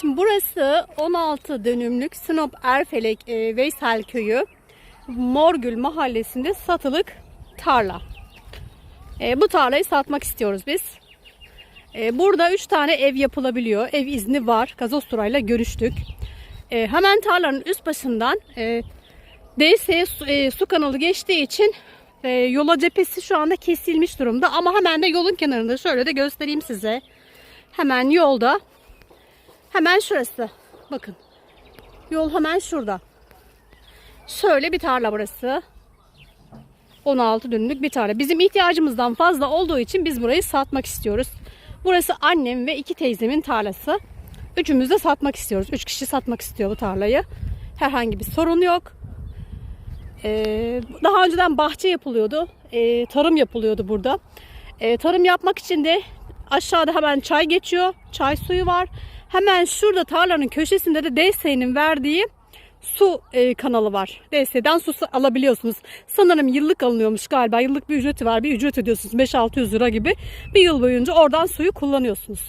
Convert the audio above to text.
Şimdi burası 16 dönümlük Sinop Erfelek e, Veysel Köyü Morgül mahallesinde satılık tarla. E, bu tarlayı satmak istiyoruz biz. E, burada 3 tane ev yapılabiliyor. Ev izni var. Gazoz Turay'la görüştük. E, hemen tarlanın üst başından e, DS'ye su, e, su kanalı geçtiği için e, yola cephesi şu anda kesilmiş durumda. Ama hemen de yolun kenarında şöyle de göstereyim size. Hemen yolda. Hemen şurası. Bakın. Yol hemen şurada. Şöyle bir tarla burası. 16 dönümlük bir tarla. Bizim ihtiyacımızdan fazla olduğu için biz burayı satmak istiyoruz. Burası annem ve iki teyzemin tarlası. Üçümüz de satmak istiyoruz. Üç kişi satmak istiyor bu tarlayı. Herhangi bir sorun yok. Ee, daha önceden bahçe yapılıyordu. Ee, tarım yapılıyordu burada. Ee, tarım yapmak için de aşağıda hemen çay geçiyor. Çay suyu var. Hemen şurada tarlanın köşesinde de DS'nin verdiği su e, kanalı var. DS'den su alabiliyorsunuz. Sanırım yıllık alınıyormuş galiba. Yıllık bir ücreti var. Bir ücret ödüyorsunuz 5-600 lira gibi. Bir yıl boyunca oradan suyu kullanıyorsunuz.